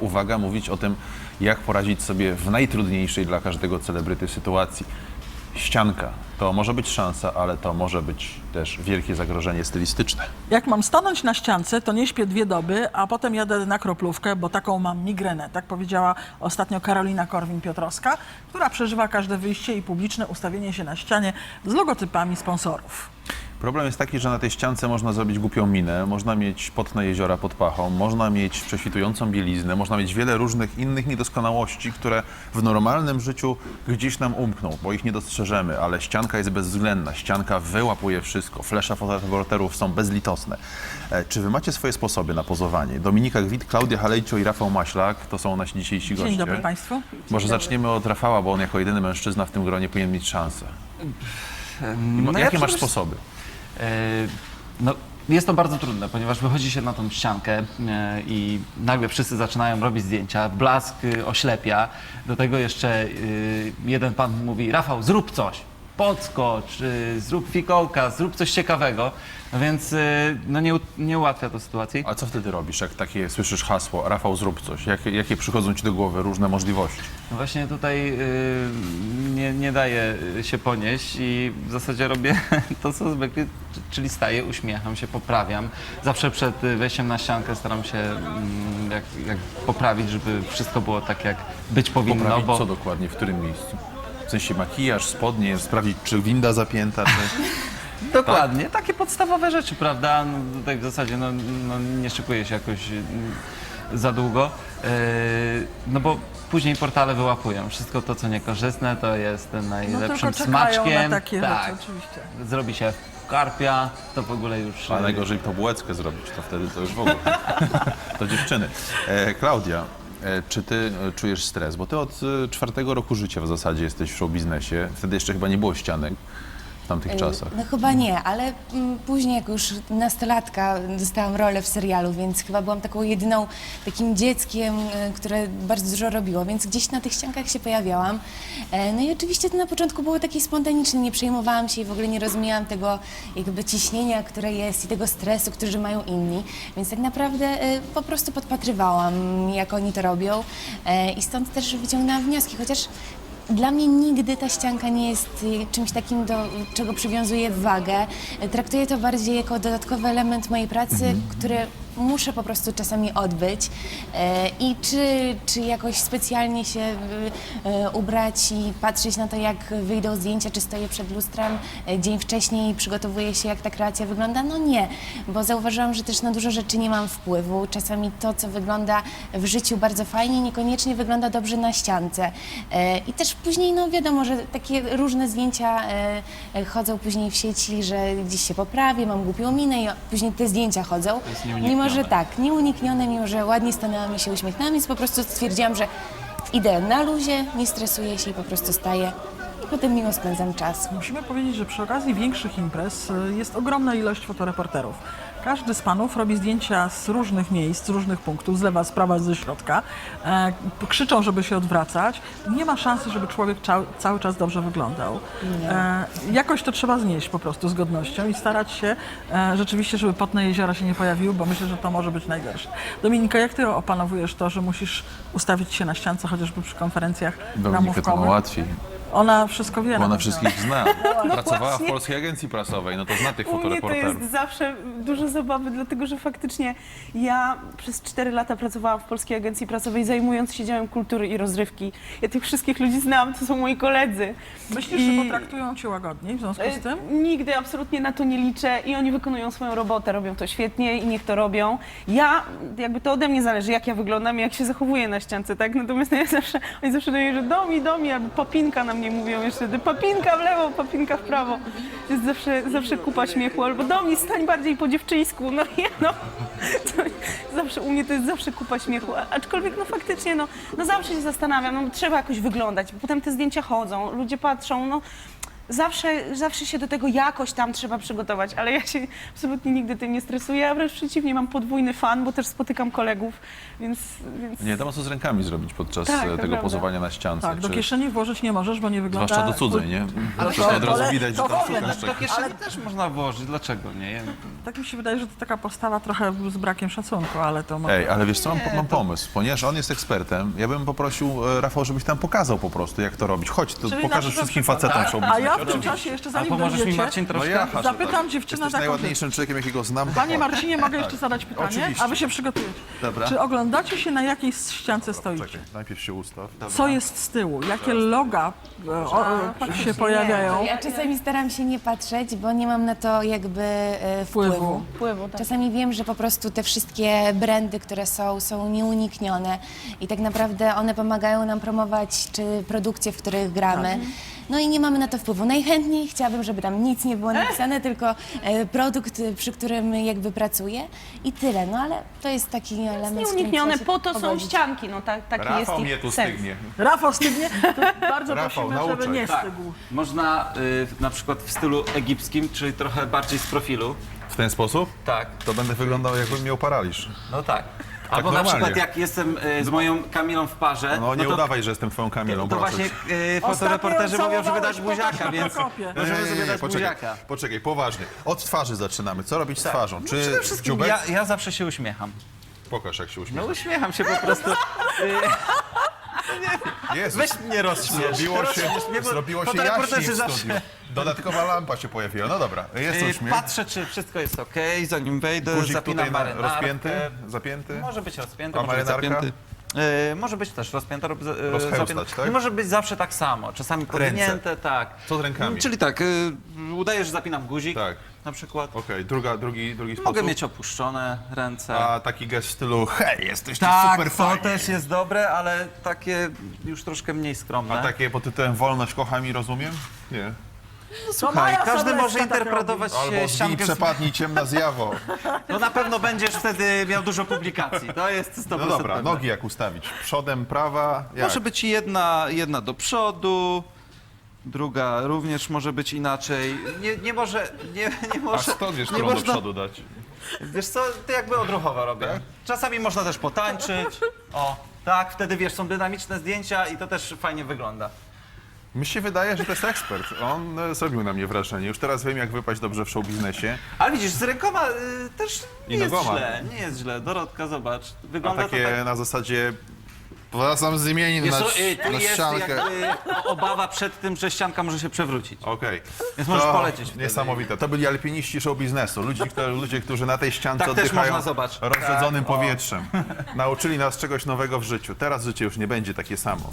uwaga, mówić o tym, jak poradzić sobie w najtrudniejszej dla każdego celebryty sytuacji. Ścianka to może być szansa, ale to może być też wielkie zagrożenie stylistyczne. Jak mam stanąć na ściance, to nie śpię dwie doby, a potem jadę na kroplówkę, bo taką mam migrenę. Tak powiedziała ostatnio Karolina Korwin-Piotrowska, która przeżywa każde wyjście i publiczne ustawienie się na ścianie z logotypami sponsorów. Problem jest taki, że na tej ściance można zrobić głupią minę, można mieć potne jeziora pod pachą, można mieć prześwitującą bieliznę, można mieć wiele różnych innych niedoskonałości, które w normalnym życiu gdzieś nam umkną, bo ich nie dostrzeżemy, ale ścianka jest bezwzględna, ścianka wyłapuje wszystko, flesze fotoreporterów są bezlitosne. E, Czy wy macie swoje sposoby na pozowanie? Dominika Gwit, Klaudia Halejcio i Rafał Maślak to są nasi dzisiejsi goście. Dzień dobry Państwu. Może zaczniemy od Rafała, bo on jako jedyny mężczyzna w tym gronie powinien mieć szansę. No Jakie ja masz sposoby? E, No, jest to bardzo trudne, ponieważ wychodzi się na tą ściankę e, i nagle wszyscy zaczynają robić zdjęcia, blask e, oślepia, do tego jeszcze jeden pan mówi, Rafał, zrób coś, podskocz, e, zrób fikołka, zrób coś ciekawego, no więc e, no nie, u- nie ułatwia to sytuacji. A co wtedy robisz, jak takie słyszysz hasło, Rafał zrób coś? Jakie, jakie przychodzą ci do głowy różne możliwości? No Właśnie tutaj y, nie, nie daje się ponieść i w zasadzie robię to, co zwykle, c- czyli staję, uśmiecham się, poprawiam. Zawsze przed y, wejściem na ściankę staram się mm, jak, jak poprawić, żeby wszystko było tak, jak być powinno. Poprawić bo co dokładnie, w którym miejscu? W sensie makijaż, spodnie, sprawdzić czy winda zapięta, czy... Dokładnie, takie podstawowe rzeczy, prawda? No, tutaj w zasadzie no, no, nie szykuję się jakoś mm, za długo, yy, no bo później portale wyłapują. Wszystko to, co niekorzystne, to jest No najlepszym tylko czekają smaczkiem. na takie tak, rzeczy oczywiście. zrobi się karpia, to w ogóle już... A yy, najgorzej to bułeczkę zrobić, to wtedy to już w ogóle. to dziewczyny. E, Klaudia, e, czy ty e, czujesz stres? Bo ty od e, czwartego roku życia w zasadzie jesteś w show biznesie. Wtedy jeszcze chyba nie było ścianek tamtych czasach. No chyba nie, ale mm, później jak już nastolatka dostałam rolę w serialu, więc chyba byłam taką jedyną takim dzieckiem, e, które bardzo dużo robiło, więc gdzieś na tych ściankach się pojawiałam. E, No i oczywiście to na początku było takie spontaniczne, nie przejmowałam się i w ogóle nie rozumiałam tego jakby ciśnienia, które jest i tego stresu, który mają inni, więc tak naprawdę e, po prostu podpatrywałam, jak oni to robią e, i stąd też wyciągnęłam wnioski, chociaż dla mnie nigdy ta ścianka nie jest y, czymś takim, do czego przywiązuję wagę. Traktuję to bardziej jako dodatkowy element mojej pracy, który muszę po prostu czasami odbyć. E, I czy, czy jakoś specjalnie się y, ubrać i patrzeć na to, jak wyjdą zdjęcia, czy stoję przed lustrem e, dzień wcześniej i przygotowuję się, jak ta kreacja wygląda? No nie, bo zauważyłam, że też na dużo rzeczy nie mam wpływu. Czasami to, co wygląda w życiu bardzo fajnie, niekoniecznie wygląda dobrze na ściance. E, I też później, no wiadomo, że takie różne zdjęcia e, e, chodzą później w sieci, że gdzieś się poprawię, mam głupią minę i później te zdjęcia chodzą. Mimo. Że tak, nieuniknione, mimo, że ładnie stanęłam się uśmiechnęłam, więc po prostu stwierdziłam, że idę na luzie, nie stresuję się i po prostu staję. I potem miło spędzam czas. Musimy powiedzieć, że przy okazji większych imprez y, jest ogromna ilość fotoreporterów. Każdy z panów robi zdjęcia z różnych miejsc, z różnych punktów, z lewa, z prawa, ze środka. E, krzyczą, żeby się odwracać. Nie ma szansy, żeby człowiek cza, cały czas dobrze wyglądał. E, jakoś to trzeba znieść po prostu z godnością i starać się e, rzeczywiście, żeby potne jeziora się nie pojawiły, bo myślę, że to może być najgorsze. Dominika, jak ty opanowujesz to, że musisz ustawić się na ściance, chociażby przy konferencjach Dominikę to ma ramówkowych? łatwiej, Ona wszystko wie. bo na ona wszystkich zna. Pracowała w. Polskiej Agencji Prasowej, no to zna tych U mnie to fotoreporterów. jest zawsze dużo zabawy, dlatego że faktycznie ja przez 4 lata pracowałam w Polskiej Agencji Prasowej, zajmując się działem kultury i rozrywki. Ja tych wszystkich ludzi znam, to są moi koledzy. Myślisz, I- że potraktują cię łagodniej w związku z E, tym? Nigdy absolutnie na to nie liczę i oni wykonują swoją robotę, robią to świetnie i niech to robią. Ja, jakby to ode mnie zależy, jak ja wyglądam i jak się zachowuję na ściance, tak? Natomiast no ja zawsze, oni zawsze do mnie, że domi, domi, albo papinka na mnie mówią jeszcze, papinka w lewo, papinka w prawo. Jest zawsze, zawsze kupa śmiechu, albo domi, stań bardziej po dziewczyńsku, no ja no. To zawsze, u mnie to jest zawsze kupa śmiechu, aczkolwiek no faktycznie, no, no zawsze się zastanawiam, no trzeba jakoś wyglądać, bo potem te zdjęcia chodzą, ludzie patrzą, no zawsze, zawsze się do tego jakoś tam trzeba przygotować, ale ja się absolutnie nigdy tym nie stresuję, a wręcz przeciwnie, mam podwójny fan, bo też spotykam kolegów, więc... więc... Nie, to ma co z rękami zrobić podczas Tak, e, tego prawda. pozowania na ściance. Tak, do czy- kieszeni włożyć nie możesz, bo nie wygląda... Zwłaszcza do cudzej, nie? Ale To to- od razu ale widać, że tam w ogóle, szukasz Do kieszeni też można włożyć, dlaczego nie? Ja- Tak mi się wydaje, że to taka postawa trochę z brakiem szacunku, ale to może... Ej, ale wiesz co, mam, mam pomysł. Ponieważ on jest ekspertem, ja bym poprosił e, Rafał, żebyś tam pokazał po prostu, jak to robić. Chodź, to Czyli pokażesz wszystkim facetom show A ja w tym czasie jeszcze A zanim pomożesz mi dojdziecie, Marcin No troszkę? ja, Zapytam tak. dziewczynę Jesteś taką najładniejszym człowiekiem, jakiego znam. Panie Marcinie, mogę jeszcze zadać pytanie, Oczywiście. a wy się przygotujecie. Dobra. Czy oglądacie się na jakiej ściance stoicie? Czekaj, najpierw się ustaw. Co jest z tyłu? Jakie loga e, o, e, się pojawiają? Ja czasami staram się nie patrzeć, bo nie mam na to jakby e, Wpływu. wpływu. Wpływu, tak. Czasami wiem, że po prostu te wszystkie brandy, które są, są nieuniknione i tak naprawdę one pomagają nam promować czy produkcje, w których gramy. No i nie mamy na to wpływu. Najchętniej chciałabym, żeby tam nic nie było napisane, tylko e, produkt, e, przy którym jakby pracuję i tyle. No ale to jest taki element, z którym Nieuniknione, się po to są pogodzić. ścianki, no tak, taki jest Rafał ich mnie tu sens. stygnie. Rafał stygnie? To bardzo Rafał, prosimy, żeby nauczaj. nie Tak, stygł. można y, na przykład w stylu egipskim, czyli trochę bardziej z profilu. W ten sposób? Tak, To będę wyglądał, jakbym miał paraliż. no tak. Albo na normalnie. przykład jak jestem y, z moją Kamilą w parze, No nie to, udawaj, że jestem twoją Kamilą, to proszę właśnie cię. y, fotoreporterzy Ostatnio mówią, żeby dać całowałeś buziaka, więc Prokopie. możemy sobie dać poczekaj, buziaka. poczekaj, poważnie. Od twarzy zaczynamy. Co robić z twarzą? Czy Tak. Przede wszystkim dziubek? ja, ja zawsze się uśmiecham. Pokaż, jak się No uśmiecha. uśmiecham się po prostu. Jezus, Weź mnie rozśmiesz. zrobiło się, Rozśmiesz mnie, bo zrobiło się jaśniej w zawsze- studiu. Dodatkowa lampa się pojawiła. No dobra, jest Y, uśmiech. Patrzę, czy wszystko jest ok, zanim wejdę, Guzik zapinam tutaj na, marynarkę. rozpięty, zapięty. Może być rozpięty, A może być marynarka? zapięty. E, może być też rozpięta lub za- e, Rozchełstać, zapięta. tak? I może być zawsze tak samo, czasami podwinięte, tak. Co z rękami? Czyli tak, y, udaję, że zapinam guzik Tak. na przykład. Okej, druga, drugi, drugi sposób. Mogę mieć opuszczone ręce. A taki gest w stylu hej, jesteście tak, super to też jest dobre, ale takie już troszkę mniej skromne. A takie pod tytułem wolność kochami, rozumiem? Nie. Słuchaj, Maja każdy może tak interpretować Albo e, zbij, ściankę. Z... przepadnij, ciemna zjawo. No na pewno będziesz wtedy miał dużo publikacji. To jest 100% No dobra, pewne. nogi jak ustawić? Przodem, prawa, jak? Może być jedna, jedna do przodu, druga również może być inaczej. Nie, nie może, nie, nie A może. stąd wiesz, nie którą do można- przodu dać? Wiesz co, to jakby odruchowo robię. Tak? Czasami można też potańczyć. O, tak, wtedy wiesz, są dynamiczne zdjęcia i to też fajnie wygląda. Mi się wydaje, że to jest ekspert. On e, zrobił na mnie wrażenie. Już teraz wiem, jak wypaść dobrze w show biznesie. Ale widzisz, z rękoma y, też nie I jest nogoma. źle, nie jest źle. Dorotka, zobacz, A wygląda takie to tak... na zasadzie wracam z imienin Wiesz na, co, y, tu na jest ściankę. jakby obawa przed tym, że ścianka może się przewrócić. Okej. Więc możesz To polecieć wtedy. Niesamowite. To byli alpiniści show biznesu. Ludzie, którzy, ludzie, którzy na tej ściance Tak też oddychają można, rozrzedzonym Tak, o. powietrzem. Nauczyli nas czegoś nowego w życiu. Teraz życie już nie będzie takie samo.